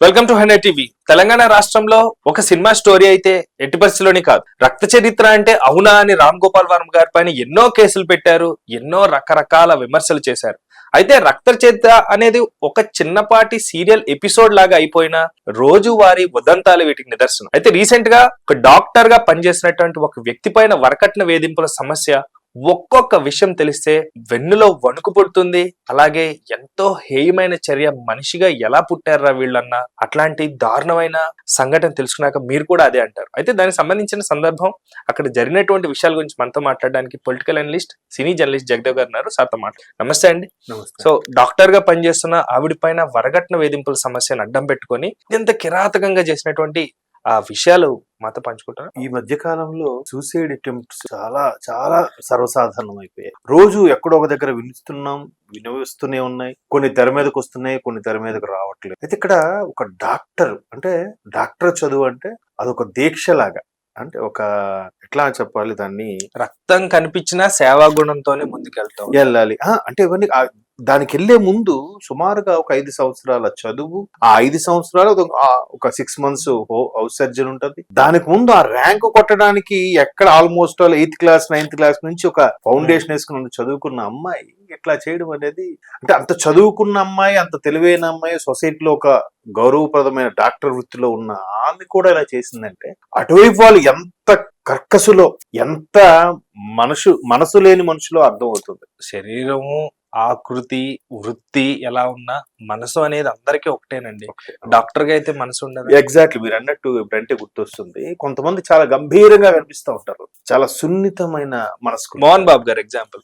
Welcome to hundred TV. Telangana రాష్ట్రంలో ఒక cinema story అయితే ఎట్టి పరిస్థితిలోని కాదు. రక్త చరిత్ర అంటే అవునా అని రామ్ గోపాల్ వర్మ గారి పైన ఎన్నో కేసులు పెట్టారు ఎన్నో రకరకాల విమర్శలు చేశారు. అయితే రక్త చరిత్ర అనేది ఒక చిన్నపాటి సీరియల్ ఎపిసోడ్ లాగా అయిపోయిన రోజువారి ఉదంతాలు వీటికి నిదర్శనం. అయితే రీసెంట్గా ఒక డాక్టర్గా పనిచేసినటువంటి ఒక వ్యక్తి పైన వరకట్న వేధింపుల సమస్య ఒక్కొక్క విషయం తెలిస్తే వెన్నులో వణుకు పుడుతుంది. అలాగే ఎంతో హేయమైన చర్య మనిషిగా ఎలా పుట్టారా వీళ్ళన్న అట్లాంటి దారుణమైన సంఘటన తెలుసుకున్నాక మీరు కూడా అదే అంటారు. అయితే దానికి సంబంధించిన సందర్భం అక్కడ జరిగినటువంటి విషయాల గురించి మనతో మాట్లాడడానికి political analyst cine journalist Jagadev garu ఉన్నారు. సార్తో మాట్లాడు నమస్తే అండి. సో డాక్టర్గా పనిచేస్తున్న ఆవిడ పైన వరగట్న వేధింపుల సమస్యను అడ్డం పెట్టుకొని ఎంత కిరాతకంగా చేసినటువంటి ఆ విషయాలు మాతో పంచుకుంటారు? ఈ మధ్య కాలంలో సూసైడ్ అటెంప్ట్స్ చాలా చాలా సర్వసాధారణం అయిపోయాయి రోజు ఎక్కడో ఒక దగ్గర వినిస్తున్నాం వినిపిస్తూనే ఉన్నాయి. కొన్ని తెర మీదకి వస్తున్నాయి కొన్ని తెర మీదకి రావట్లేదు. అయితే ఇక్కడ ఒక డాక్టర్ అంటే డాక్టర్ చదువు అంటే అదొక దీక్ష లాగా అంటే ఒక ఎట్లా చెప్పాలి దాన్ని? రక్తం కనిపించిన సేవా గుణంతోనే ముందుకెళ్తాం వెళ్ళాలి. అంటే ఇవన్నీ దానికి వెళ్ళే ముందు సుమారుగా ఒక ఐదు సంవత్సరాల చదువు ఆ ఐదు సంవత్సరాలు ఒక- సిక్స్ మంత్స్ హౌస్ సర్జన్ ఉంటది. దానికి ముందు ఆ ర్యాంక్ కొట్టడానికి ఎక్కడ almost all eighth class ninth class నుంచి ఒక ఫౌండేషన్ వేసుకుని చదువుకున్న అమ్మాయి ఇట్లా చేయడం అనేది అంటే అంత చదువుకున్న అమ్మాయి అంత తెలివైన అమ్మాయి సొసైటీలో ఒక గౌరవప్రదమైన డాక్టర్ వృత్తిలో ఉన్న ఆమె కూడా ఇలా చేసిందంటే అటువైపు వాళ్ళు ఎంత కర్కసులో ఎంత మనసు మనసు లేని మనుషులో అర్థం అవుతుంది శరీరము ఆకృతి వృత్తి ఎలా ఉన్నా మనసు అనేది అందరికీ ఒకటేనండి. డాక్టర్గా అయితే మనసు ఉండదు. ఎగ్జాక్ట్లీ మీరు అన్నట్టు ఇప్పుడంటే గుర్తొస్తుంది. కొంతమంది చాలా గంభీరంగా కనిపిస్తూ ఉంటారు. చాలా సున్నితమైన మనస్కు మోహన్ బాబు గారు ఎగ్జాంపుల్.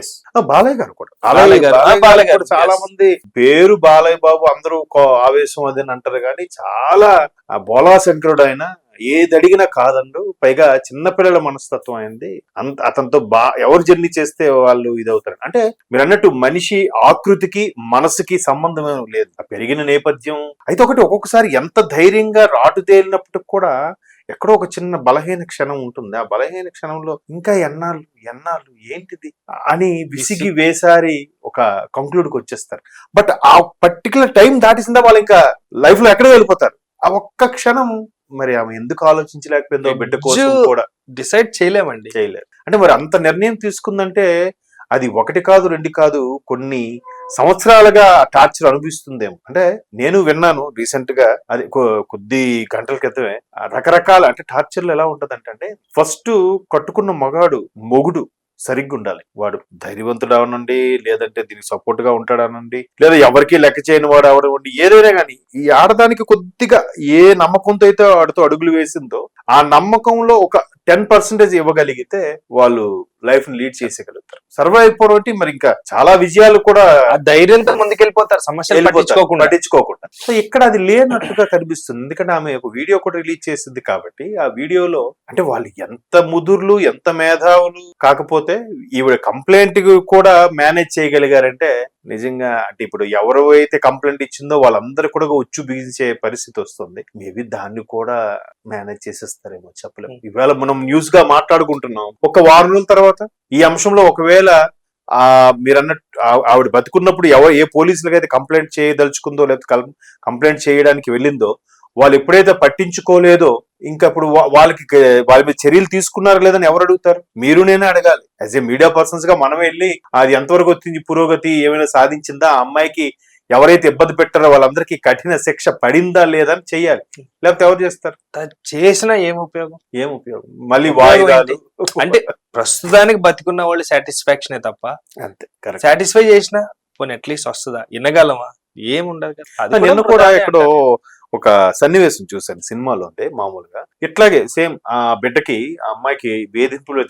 ఎస్ బాలయ్య గారు కూడా. బాలయ్య గారు, బాలయ్య చాలా. మంది పేరు బాలయ్య బాబు అందరూ ఆవేశం అది అని అంటారు కానీ చాలా ఆ బోలా శంకరుడు ఆయన ఏది అడిగినా కాదండు. పైగా చిన్నపిల్లల మనస్తత్వం అయింది. అంత అతనితో బా ఎవరు జర్నీ చేస్తే వాళ్ళు ఇదవుతారు. అంటే మీరు అన్నట్టు మనిషి ఆకృతికి మనసుకి సంబంధం లేదు. ఆ పెరిగిన నేపథ్యం. అయితే ఒకటి ఒక్కొక్కసారి ఎంత ధైర్యంగా రాటు తేలినప్పటికి కూడా ఎక్కడో ఒక చిన్న బలహీన క్షణం ఉంటుంది. ఆ బలహీన క్షణంలో ఇంకా ఎన్నాళ్ళు ఎన్నాళ్ళు ఏంటిది? అని విసిగి వేసారి ఒక కంక్లూడ్కి వచ్చేస్తారు. బట్ ఆ పర్టికులర్ టైం దాటిసిందా వాళ్ళు ఇంకా లైఫ్లో ఎక్కడ వెళ్ళిపోతారు? ఆ ఒక్క క్షణం మరి ఆమె ఎందుకు ఆలోచించలేకపోయిందో బిడ్డ కోసం కూడా డిసైడ్ చేయలేమండి. చేయలేదు. అంటే మరి అంత నిర్ణయం తీసుకుందంటే అది ఒకటి కాదు రెండు కాదు కొన్ని సంవత్సరాలుగా టార్చర్ అనుభవిస్తుందేమో. అంటే నేను విన్నాను రీసెంట్గా అది కొద్ది గంటల క్రితమే రకరకాల అంటే టార్చర్లు ఎలా ఉంటదంటే అంటే ఫస్ట్ కట్టుకున్న మగాడు మొగుడు సరిగ్గా ఉండాలి వాడు ధైర్యవంతుడు అవనండి లేదంటే దీనికి సపోర్ట్గా ఉంటాడనండి లేదా ఎవరికి లెక్క చేయని వాడు అవనివ్వండి ఏదైనా కానీ ఈ ఆడదానికి కొద్దిగా ఏ నమ్మకంతో అయితే వాడితో అడుగులు వేసిందో ఆ నమ్మకంలో ఒక టెన్ పర్సెంటేజ్ ఇవ్వగలిగితే వాళ్ళు లైఫ్ని లీడ్ చేసేయగలుగుతారు. సర్వైవ్ అయిపోవడం మరి ఇంకా చాలా విజయాలు కూడా ధైర్యంతో ముందుకెళ్ళిపోతారు సమస్యలు పట్టించుకోకుండా. సో ఇక్కడ అది లేనట్టుగా కనిపిస్తుంది. ఎందుకంటే ఆమె ఒక వీడియో కూడా రిలీజ్ చేసింది కాబట్టి ఆ వీడియోలో అంటే వాళ్ళు ఎంత ముదుర్లు ఎంత మేధావులు కాకపోతే ఈవిడ కంప్లైంట్ కూడా మేనేజ్ చేయగలిగారంటే నిజంగా అంటే ఇప్పుడు ఎవరు అయితే కంప్లైంట్ ఇచ్చిందో వాళ్ళందరూ కూడా ఉచ్చు బిగించే పరిస్థితి వస్తుంది. మేబీ దాన్ని కూడా మేనేజ్ చేసేస్తారేమో చెప్పలేము ఇవాళ మనం న్యూస్గా మాట్లాడుకుంటున్నాం. ఒక వారం రోజుల తర్వాత ఈ అంశంలో ఒకవేళ ఆ మీరు అన్నట్టు ఆ- ఆవిడ బతుకున్నప్పుడు ఎవరు ఏ పోలీసులకు అయితే కంప్లైంట్ చేయదలుచుకుందో లేకపోతే కంప్లైంట్ చేయడానికి వెళ్ళిందో వాళ్ళు ఎప్పుడైతే పట్టించుకోలేదో ఇంకా ఇప్పుడు వాళ్ళకి వాళ్ళ మీద చర్యలు తీసుకున్నారా లేదని ఎవరు అడుగుతారు? మీరు నేనే అడగాలి. యాజ్ ఏ మీడియా పర్సన్స్గా మనం వెళ్ళి అది ఎంతవరకు వచ్చింది పురోగతి ఏమైనా సాధించిందా ఆ అమ్మాయికి ఎవరైతే ఇబ్బంది పెట్టారో వాళ్ళందరికీ కఠిన శిక్ష పడిందా లేదా అని చెయ్యాలి. లేకపోతే ఎవరు చేస్తారు? చేసినా ఏం ఉపయోగం? ఏం ఉపయోగం? మళ్ళీ వాయిదాలు. అంటే ప్రస్తుతానికి బతికున్న వాళ్ళు సాటిస్ఫాక్షనే తప్ప అంతే కరెక్ట్. సాటిస్ఫై చేసినా పోనీ అట్లీస్ట్ వస్తుందా? వినగలమా? ఏముండదు కదా. నిన్న కూడా ఎక్కడో. ఒక సన్నివేశం చూశాను సినిమాలో అంటే మామూలుగా. ఇట్లాగే సేమ్ ఆ బిడ్డకి ఆ అమ్మాయికి వేధింపులు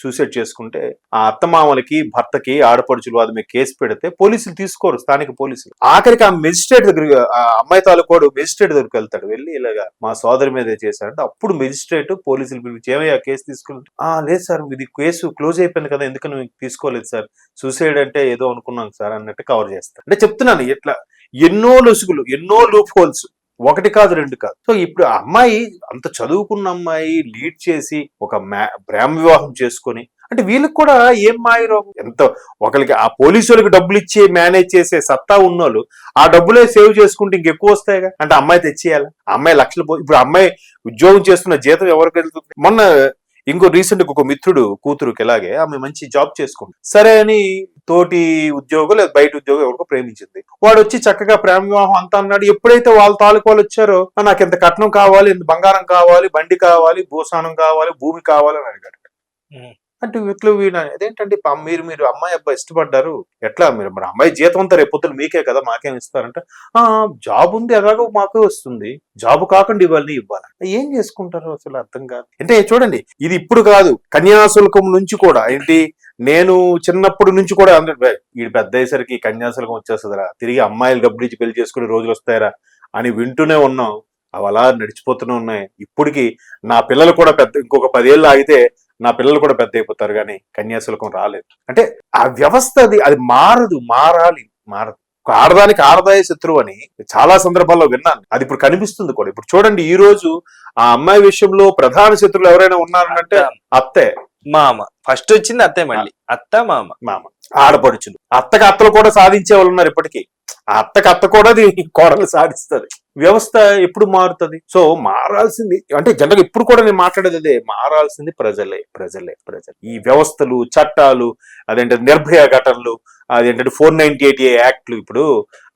సూసైడ్ చేసుకుంటే ఆ అత్తమామలకి భర్తకి ఆడపడుచులు వారి మీద కేసు పెడితే పోలీసులు తీసుకోరు స్థానిక పోలీసులు. ఆఖరికి ఆ మెజిస్ట్రేట్ దగ్గర ఆ అమ్మాయి తాలూకోడు మెజిస్ట్రేట్ దగ్గరికి వెళ్తాడు. వెళ్ళి ఇలాగా మా సోదరి మీద చేశారంటే అప్పుడు మెజిస్ట్రేట్ పోలీసులు పిలిచి ఏమయ్యా కేసు తీసుకుని? ఆ లేదు సార్ ఇది కేసు క్లోజ్ అయిపోయింది కదా ఎందుకని తీసుకోలేదు సార్? సూసైడ్ అంటే ఏదో అనుకున్నాను సార్ అన్నట్టు కవర్ చేస్తారు. అంటే చెప్తున్నాను ఇట్లా ఎన్నో లొసుగులు ఎన్నో లూప్ హోల్స్ ఒకటి కాదు రెండు కాదు. సో ఇప్పుడు ఆ అమ్మాయి అంత చదువుకున్న అమ్మాయి లీడ్ చేసి ఒక మ్యా- ప్రేమ వివాహం చేసుకొని అంటే వీళ్ళకి కూడా ఏం మాయరో ఎంత ఒకరికి ఆ పోలీసు వాళ్ళకి డబ్బులు ఇచ్చి మేనేజ్ చేసే సత్తా ఉన్నోళ్ళు ఆ డబ్బులే సేవ్ చేసుకుంటే ఇంకెక్కువ వస్తాయిగా? అంటే అమ్మాయి తెచ్చేయాలి? ఆ అమ్మాయి లక్షలు ఇప్పుడు అమ్మాయి ఉద్యోగం చేస్తున్న జీతం ఎవరికి వెళ్తుంది? మొన్న ఇంకో రీసెంట్ ఒక మిత్రుడు కూతురుకి ఇలాగే ఆమె మంచి జాబ్ చేసుకుంటుంది సరే అని తోటి ఉద్యోగం లేదా బయట ఉద్యోగం ఎవరికో ప్రేమించింది. వాడు వచ్చి చక్కగా ప్రేమ వివాహం అంతా అన్నాడు. ఎప్పుడైతే వాళ్ళ తాలూకు వాళ్ళు వచ్చారో నాకు ఇంత కట్నం కావాలి ఇంత బంగారం కావాలి బండి కావాలి భూసానం కావాలి భూమి కావాలి అని అడిగాడు. అంటే ఇట్లు వీణ అదేంటండి? మీరు మీరు అమ్మాయి అబ్బాయి ఇష్టపడ్డారు. ఎట్లా? మీరు మరి అమ్మాయి జీతం అంతా రేపు మీకే కదా మాకేం ఇస్తారంటే ఆ జాబ్ ఉంది ఎలాగో మాకే వస్తుంది. జాబ్ కాకుండా ఇవన్నీ ఇవ్వాలి. ఏం చేసుకుంటారు అసలు అర్థం కాదు. అంటే చూడండి ఇది ఇప్పుడు కాదు కన్యాశుల్కం నుంచి కూడా. ఏంటి? నేను చిన్నప్పటి నుంచి కూడా అందరూ వీడు పెద్ద అయ్యేసరికి కన్యాశుల్కం వచ్చేస్తుందిరా. తిరిగి అమ్మాయిలు డబ్బులు పెళ్ళి చేసుకునే రోజులు వస్తాయరా అని వింటూనే ఉన్నాం. అవి అలా నడిచిపోతూనే ఉన్నాయి. ఇప్పటికి నా పిల్లలు కూడా పెద్ద ఇంకొక పదేళ్ళు ఆగితే నా పిల్లలు కూడా పెద్ద అయిపోతారు కానీ కన్యాశుల్కం రాలేదు. అంటే ఆ వ్యవస్థ అది అది మారదు మారాలి మారదు. ఒక ఆడదానికి ఆడదాయ శత్రువు అని చాలా సందర్భాల్లో విన్నాను. అది ఇప్పుడు కనిపిస్తుంది కూడా. ఇప్పుడు చూడండి ఈ రోజు ఆ అమ్మాయి విషయంలో ప్రధాన శత్రువులు ఎవరైనా ఉన్నారంటే అత్తే. మామ. ఫస్ట్ వచ్చింది అత్తే మళ్ళీ. అత్త మామ. మామ. ఆడపడుచులు. అత్తకి అత్తలు కూడా సాధించే వాళ్ళు ఉన్నారు ఇప్పటికీ. అత్తకి అత్త కూడా అది కోడలు సాధిస్తుంది. వ్యవస్థ ఎప్పుడు మారుతుంది? సో మారాల్సింది అంటే జనరల్ ఇప్పుడు కూడా నేను మాట్లాడేది అదే. మారాల్సింది ప్రజలే ప్రజలే ప్రజలు. ఈ వ్యవస్థలు చట్టాలు అదేంటే నిర్భయ ఘటనలు అదేంటంటే ఫోర్ నైన్టీ ఎయిట్ యాక్ట్లు ఇప్పుడు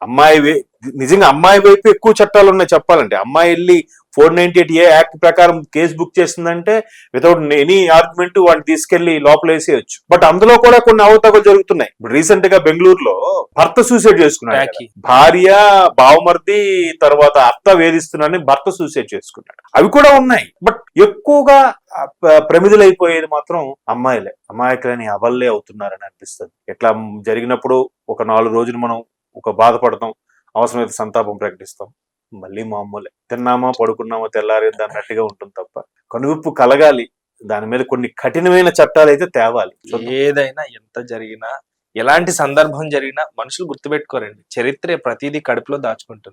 అమ్మాయి నిజంగా అమ్మాయి వైపు ఎక్కువ చట్టాలు ఉన్నాయి చెప్పాలంటే. అమ్మాయి వెళ్ళి four ninety eight A act ప్రకారం కేసు బుక్ చేసిందంటే వితౌట్ ఎనీ ఆర్గ్యుమెంట్ వాడిని తీసుకెళ్ళి లోపల వేసేయచ్చు. బట్ అందులో కూడా కొన్ని అవతగలు జరుగుతున్నాయి. ఇప్పుడు రీసెంట్గా బెంగళూరులో భర్త సూసైడ్ చేసుకున్నాడు. భార్య బావమర్ది తర్వాత అత్త వేధిస్తున్నాడని భర్త సూసైడ్ చేసుకున్నాడు. అవి కూడా ఉన్నాయి. బట్ ఎక్కువగా ప్రమిదలైపోయేది మాత్రం అమ్మాయిలే. అమాయకులని అవల్లే అవుతున్నారని అనిపిస్తుంది. ఎట్లా జరిగినప్పుడు ఒక నాలుగు రోజులు మనం ఒక బాధపడతాం. అవసరమైతే సంతాపం ప్రకటిస్తాం. మళ్ళీ మామూలే. తిన్నామా పడుకున్నామా తెల్లారింది అన్నట్టుగా ఉంటుంది తప్ప కనువిప్పు కలగాలి. దాని మీద కొన్ని కఠినమైన చట్టాలు అయితే తేవాలి. ఏదైనా ఎంత జరిగినా ఎలాంటి సందర్భం జరిగినా మనుషులు గుర్తుపెట్టుకోరండి. చరిత్ర ప్రతిదీ కడుపులో దాచుకుంటుంది.